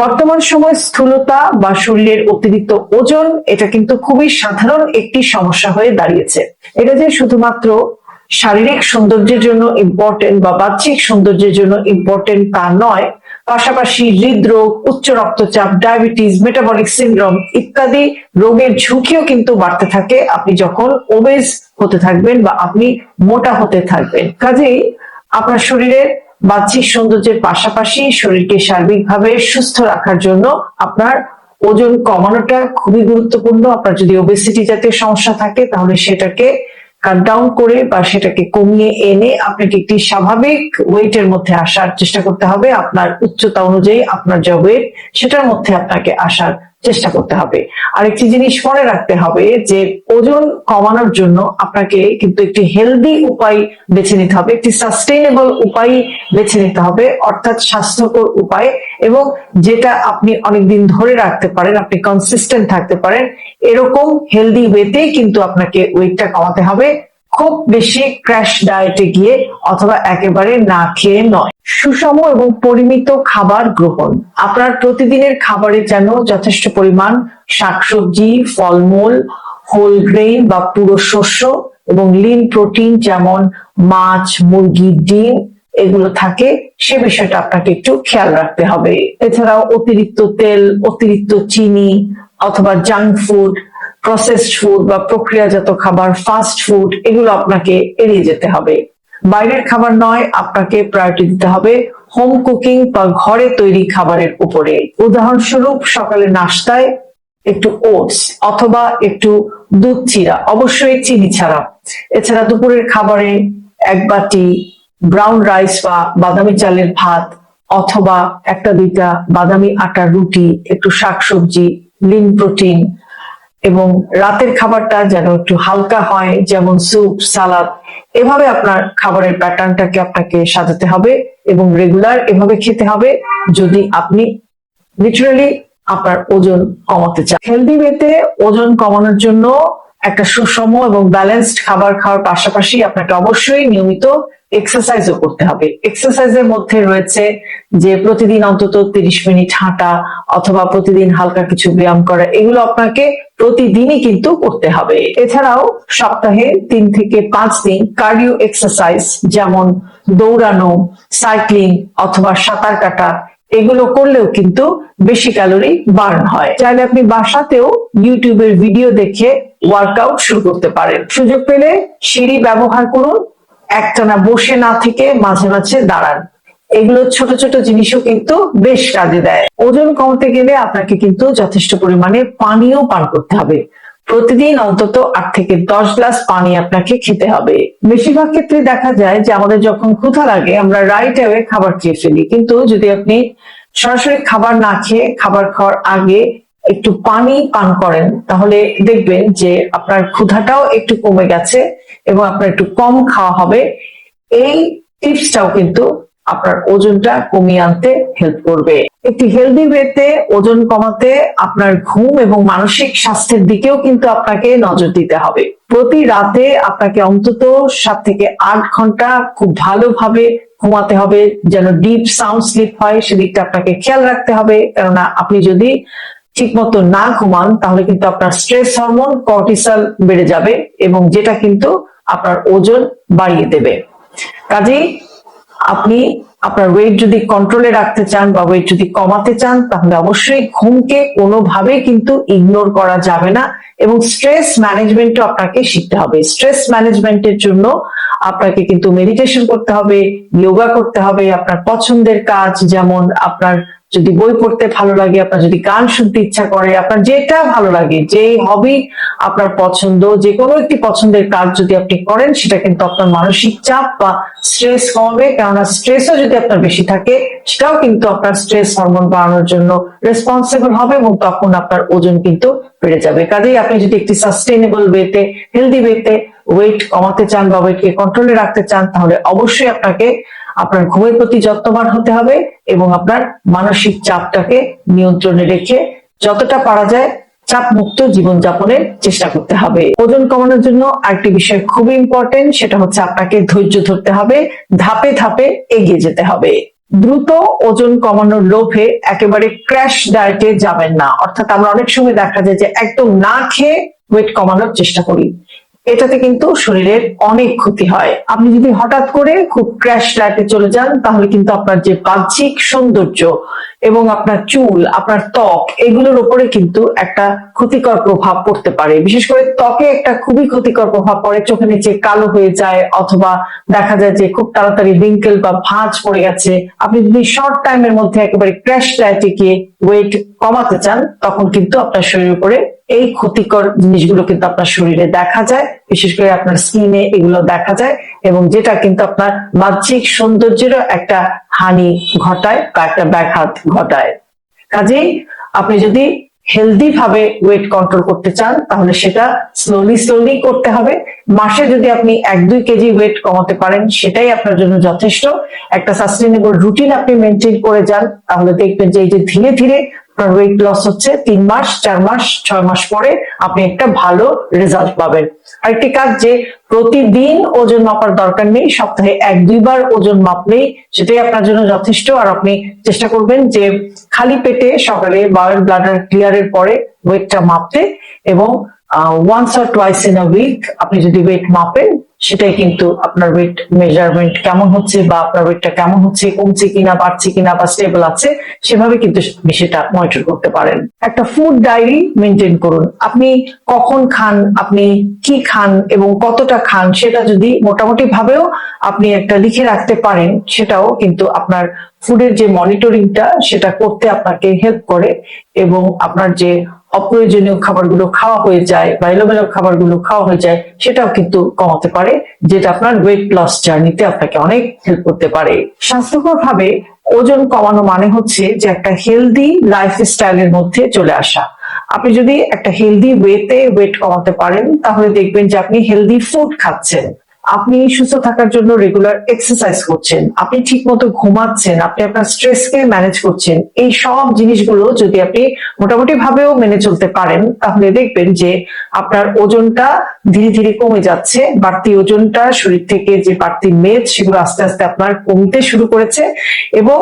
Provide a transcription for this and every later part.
বর্তমান সময় স্থূলতা বা শরীরের অতিরিক্ত ওজন, এটা কিন্তু খুবই সাধারণ একটি সমস্যা হয়ে দাঁড়িয়েছে। এটা যে শুধুমাত্র শারীরিক সৌন্দর্যের জন্য ইম্পর্টেন্ট বা বাহ্যিক সৌন্দর্যের জন্য ইম্পর্টেন্ট তা নয়, পাশাপাশি হৃদরোগ, উচ্চ রক্তচাপ ডায়াবেটিস মেটাবলিক সিন্ড্রোম ইত্যাদি রোগের ঝুঁকিও কিন্তু বাড়তে থাকে। আপনি যখন ওবেজ হতে থাকবেন বা আপনি মোটা হতে থাকবেন। কাজেই আপনার শরীরের বাহ্যিক সৌন্দর্যের পাশাপাশি শরীরকে সার্বিকভাবে সুস্থ রাখার জন্য আপনার ওজন কমানোটা খুবই গুরুত্বপূর্ণ। আপনার যদি ওবেসিটি জাতীয় সমস্যা থাকে, তাহলে সেটাকে কাট ডাউন করে বা সেটাকে কমিয়ে এনে আপনাকে একটি স্বাভাবিক ওয়েটের মধ্যে আসার চেষ্টা করতে হবে। আপনার উচ্চতা অনুযায়ী আপনার যা ওয়েট সেটার মধ্যে আপনাকে আসার চেষ্টা করতে হবে। আরেকটি জিনিস মনে রাখতে হবে যে ওজন কমানোর জন্য আপনাকে কিন্তু একটি হেলদি উপায় বেছে নিতে হবে, একটি সাস্টেইনেবল উপায় বেছে নিতে হবে, অর্থাৎ স্বাস্থ্যকর উপায় এবং যেটা আপনি অনেকদিন ধরে রাখতে পারেন, আপনি কনসিস্টেন্ট থাকতে পারেন, এরকম হেলদি ওয়েতে কিন্তু আপনাকে ওয়েটটা কমাতে হবে। খুব বেশি ক্র্যাশ ডায়েটে গিয়ে অথবা একেবারে না খেয়ে নয়। সুষম এবং পরিমিত খাবার গ্রহণ। আপনার প্রতিদিনের খাবারে যেন যথেষ্ট পরিমাণ শাকসবজি, ফলমূল হোল গ্রেইন বা পুরো শস্য এবং লিন প্রোটিন যেমন মাছ, মুরগি, ডিম এগুলো থাকে, সে বিষয়টা আপনাকে একটু খেয়াল রাখতে হবে। এছাড়াও অতিরিক্ত তেল, অতিরিক্ত চিনি অথবা জাঙ্ক ফুড প্রসেসড ফুড বা প্রক্রিয়াজাত খাবার ফাস্ট ফুড এগুলো আপনাকে এড়িয়ে যেতে হবে। বাইরের খাবার নয়, আপনাকে প্রায়োরিটি দিতে হবে হোম কুকিং বা ঘরে তৈরি খাবারের উপরে। উদাহরণস্বরূপ, সকালে নাস্তায় একটু ওটস অথবা একটু দুধ চিরা, অবশ্যই চিনি ছাড়া। এছাড়া দুপুরের খাবারে এক বাটি ব্রাউন রাইস বা বাদামি চালের ভাত অথবা একটা দুইটা বাদামি আটার রুটি, একটু শাকসবজি লিন প্রোটিন এবং রাতের খাবারটা যেন একটু হালকা হয়, যেমন স্যুপ সালাদ এভাবে আপনার খাবারের প্যাটার্নটাকে আপনাকে সাজাতে হবে এবং রেগুলার এভাবে খেতে হবে যদি আপনি লিটারালি আপনার ওজন কমাতে চান। হেলদি ওয়েতে ওজন কমানোর জন্য একটা সুষম এবং ব্যালেন্সড খাবার খাওয়ার পাশাপাশি আপনাকে অবশ্যই নিয়মিত এক্সারসাইজও করতে হবে। এক্সারসাইজের মধ্যে রয়েছে যে প্রতিদিন অন্তত তিরিশ মিনিট হাঁটা অথবা প্রতিদিন হালকা কিছু ব্যায়াম করা, এগুলো আপনাকে প্রতিদিনই কিন্তু করতে হবে। এছাড়াও সপ্তাহে তিন থেকে পাঁচ দিন কার্ডিও এক্সারসাইজ যেমন দৌড়ানো সাইক্লিং অথবা সাঁতার কাটা, এগুলো করলেও কিন্তু বেশি ক্যালোরি বার্ন হয়। চাইলে আপনি বাসাতেও ইউটিউবের ভিডিও দেখে ওয়ার্কআউট শুরু করতে পারেন। সুযোগ পেলে সিঁড়ি ব্যবহার করুন একটানা বসে না থেকে মাঝে মাঝে দাঁড়ান। এগুলো ছোট ছোট জিনিসও কিন্তু বেশ কাজে দেয়। ওজন কমাতে গেলে আপনাকে কিন্তু যথেষ্ট পরিমাণে পানিও পান করতে হবে। প্রতিদিন অন্তত আট থেকে দশ গ্লাস পানি আপনাকে খেতে হবে। বেশিরভাগ ক্ষেত্রে দেখা যায় যে আমাদের যখন ক্ষুধা লাগে, আমরা রাইট অ্যাওয়ে খাবার খেয়ে ফেলি। কিন্তু যদি আপনি সরাসরি খাবার না খেয়ে খাবার খাওয়ার আগে একটু পানি পান করেন, তাহলে দেখবেন যে আপনার ক্ষুধাটাও একটু কমে গেছে। এবং আপনার একটু কম খাওয়া হবে, এই টিপসটাও কিন্তু আপনার ওজনটা কমিয়ে আনতে হেল্প করবে। একটি হেলদি ওয়েতে ওজন কমাতে আপনার ঘুম এবং মানসিক স্বাস্থ্যের দিকেও কিন্তু আপনাকে নজর দিতে হবে। প্রতি রাতে আপনাকে অন্তত সাত থেকে আট ঘণ্টা খুব ভালোভাবে ঘুমাতে হবে, যেন ডিপ সাউন্ড স্লিপ হয়, সেদিকটা আপনাকে খেয়াল রাখতে হবে। কেননা আপনি যদি ঠিক মতো না ঘুমান, তাহলে কিন্তু আপনার স্ট্রেস হরমোন কর্টিসল বেড়ে যাবে এবং যেটা কিন্তু আপনার ওজন বাড়িয়ে দেবে। কাজেই আপনি আপনার ওয়েট যদি কন্ট্রোলে রাখতে চান বা ওয়েট যদি কমাতে চান, তাহলে অবশ্যই ঘুমকে কোনোভাবে কিন্তু ইগনোর করা যাবে না এবং স্ট্রেস ম্যানেজমেন্টও আপনাকে শিখতে হবে। স্ট্রেস ম্যানেজমেন্টের জন্য আপনাকে কিন্তু মেডিটেশন করতে হবে যোগা করতে হবে, আপনার পছন্দের কাজ যেমন আপনার যদি বই পড়তে ভালো লাগে, আপনার যদি গান শুনতে ইচ্ছা করে, আপনার যেটা ভালো লাগে, যে হবি আপনার পছন্দ, যে কোনো একটি পছন্দের কাজ যদি আপনি করেন, সেটা কিন্তু আপনার মানসিক চাপ বা স্ট্রেস কমাবে। কেননা স্ট্রেসও যদি আপনার বেশি থাকে, সেটাও কিন্তু আপনার স্ট্রেস হরমোন বাড়ানোর জন্য রেসপন্সিবল হবে এবং তখন আপনার ওজন কিন্তু বেড়ে যাবে। কাজেই আপনি যদি একটি সাস্টেনেবল ওয়েতে হেলদি ওয়েতে ওয়েট কমাতে চান বা ওয়েটকে কন্ট্রোলে রাখতে চান, তাহলে অবশ্যই আপনাকে আপনার ঘুমের প্রতি যত্নবান হতে হবে এবং আপনার মানসিক চাপটাকে নিয়ন্ত্রণে রেখে যতটা পারা যায় চাপ মুক্ত জীবনযাপনের চেষ্টা করতে হবে। ওজন কমানোর জন্য আরেকটি বিষয় খুবই ইম্পর্টেন্ট সেটা হচ্ছে আপনাকে ধৈর্য ধরতে হবে, ধাপে ধাপে এগিয়ে যেতে হবে। দ্রুত ওজন কমানোর লোভে একেবারে ক্র্যাশ ডায়েটে যাবেন না। অর্থাৎ আমরা অনেক সময় দেখা যায় যে একদম না খেয়ে ওয়েট কমানোর চেষ্টা করি। এটাতে কিন্তু শরীরের অনেক ক্ষতি হয়। আপনি যদি হঠাৎ করে খুব ক্র্যাশ ডায়েটে চলে যান, তাহলে কিন্তু আপনার যে বাহ্যিক সৌন্দর্য এবং আপনার চুল, আপনার ত্বক, এগুলোর উপরে কিন্তু একটা ক্ষতিকর প্রভাব পড়তে পারে। বিশেষ করে ত্বকে একটা খুবই ক্ষতিকর প্রভাব পড়ে। চোখের নিচে কালো হয়ে যায় অথবা দেখা যায় যে খুব তাড়াতাড়ি রিঙ্কেল বা ভাঁজ পড়ে গেছে। আপনি যদি শর্ট টাইমের মধ্যে একেবারে ক্র্যাশ লাইটে গিয়ে ওয়েট কমাতে চান, তখন কিন্তু আপনার শরীরের উপরে এই ক্ষতিকর জিনিসগুলো কিন্তু আপনার শরীরে দেখা যায়, বিশেষ করে আপনার স্কিনে এগুলো দেখা যায় এবং যেটা কিন্তু আপনার বাহ্যিক সৌন্দর্যেরও একটা হানি ঘটায় বা একটা ব্যাঘাত ঘটায়। কাজেই আপনি যদি হেলদি ভাবে ওয়েট কন্ট্রোল করতে চান, তাহলে সেটা স্লোলি স্লোলি করতে হবে। মাসে যদি আপনি এক, দুই কেজি ওয়েট কমাতে পারেন, সেটাই আপনার জন্য যথেষ্ট। একটা সাস্টেনেবল রুটিন আপনি মেনটেন করে যান, তাহলে দেখবেন যে এই যে ধীরে ধীরে আপনার ওয়েট লস হচ্ছে তিন মাস, চার মাস, ছয় মাস পরে আপনি একটা ভালো রেজাল্ট পাবেন। আরেকটি কাজ যে প্রতিদিন ওজন মাপার দরকার নেই, সপ্তাহে এক, দুইবার ওজন মাপলেই সেটাই আপনার জন্য যথেষ্ট। আর আপনি চেষ্টা করবেন যে খালি পেটে সকালে বায়োল ব্লাডার ক্লিয়ারের পরে ওয়েটটা মাপতে এবং once or twice in a week আপনি যদি ওয়েট মাপেন সেটাই কিন্তু আপনার ওয়েট মেজারমেন্ট কেমন হচ্ছে বা আপনার ওয়েটটা কেমন হচ্ছে, কমছে কিনা, বাড়ছে কিনা বা স্টেবল আছে, সেভাবে কিন্তু আপনি সেটা মনিটর করতে পারেন। একটা ফুড ডায়েরি মেনটেন করুন। আপনি কখন খান, আপনি কি খান এবং কতটা খান সেটা যদি মোটামুটি ভাবেও আপনি একটা লিখে রাখতে পারেন, সেটাও কিন্তু আপনার ফুডের যে মনিটরিংটা সেটা করতে আপনাকে হেল্প করে এবং আপনার যে অপ্রয়োজনীয় খাবারগুলো খাওয়া হয়ে যায় বা এলোমেলো খাবারগুলো খাওয়া হয়ে যায়, সেটাও কিন্তু কমাতে পারে, যেটা আপনার ওয়েট লস জার্নিতে আপনাকে অনেক হেল্প করতে পারে। স্বাস্থ্যকর ভাবে ওজন কমানো মানে হচ্ছে যে একটা হেলদি লাইফ স্টাইলের মধ্যে চলে আসা। আপনি যদি একটা হেলদি ওয়েতে ওয়েট কমাতে পারেন, তাহলে দেখবেন যে আপনি হেলদি ফুড খাচ্ছেন। আপনি সুস্থ থাকার জন্য রেগুলার এক্সারসাইজ করছেন, আপনি ঠিক মতো ঘুমাচ্ছেন, আপনি আপনার স্ট্রেসকে ম্যানেজ করছেন, এই সব জিনিসগুলো যদি আপনি মোটামুটি ভাবেও মেনে চলতে পারেন, তাহলে দেখবেন যে আপনার ওজনটা ধীরে ধীরে কমে যাচ্ছে, বাড়তি ওজনটা শরীর থেকে যে বাড়তি মেদ, সেগুলো আস্তে আস্তে আপনার কমতে শুরু করেছে এবং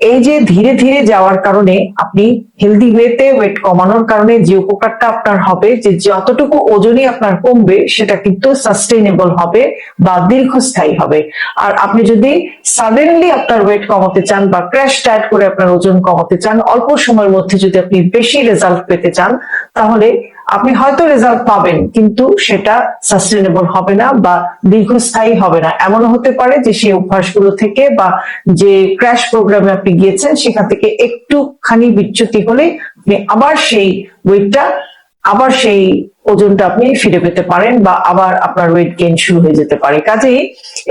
এই যে ধীরে ধীরে যাওয়ার কারণে আপনি হেলদি ওয়েতে ওয়েট কমানোর কারণে যে উপকারটা আপনার হবে, যে যতটুকু ওজনই আপনার কমবে, সেটা কিন্তু সাস্টেইনেবল হবে বা দীর্ঘস্থায়ী হবে। আর আপনি যদি সাডেনলি আপনার ওয়েট কমাতে চান বা ক্র্যাশ ডায়েট করে আপনার ওজন কমাতে চান, অল্প সময়ের মধ্যে যদি আপনি বেশি রেজাল্ট পেতে চান, তাহলে আপনি হয়তো রেজাল্ট পাবেন, কিন্তু সেটা সাস্টেনেবল হবে না বা দীর্ঘস্থায়ী হবে না। এমনও হতে পারে যে সেই অভ্যাসগুলো থেকে বা যে ক্র্যাশ প্রোগ্রামে আপনি গিয়েছেন, সেখান থেকে একটুখানি বিচ্যুতি হলে আপনি আবার সেই ওয়েটটা আবার সেই ওজনটা আপনি ফিরে পেতে পারেন বা আবার আপনার ওয়েট গেইন শুরু হয়ে যেতে পারে। কাজেই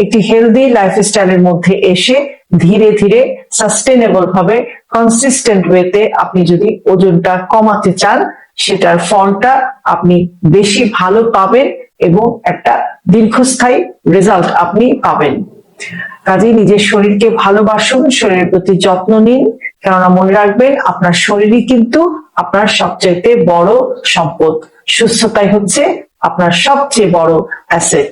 একটি হেলদি লাইফস্টাইলের মধ্যে এসে ধীরে ধীরে সাস্টেনেবল ভাবে কনসিস্টেন্ট ওয়েতে আপনি যদি ওজনটা কমাতে চান সেটার ফলটা আপনি বেশি ভালো পাবেন এবং একটা দীর্ঘস্থায়ী রেজাল্ট আপনি পাবেন। কাজেই নিজের শরীরকে ভালোবাসুন, শরীরের প্রতি যত্ন নিন, কেননা মনে রাখবেন আপনার শরীরই কিন্তু আপনার সবচেয়ে বড় সম্পদ। সুস্থতাই হচ্ছে আপনার সবচেয়ে বড় অ্যাসেট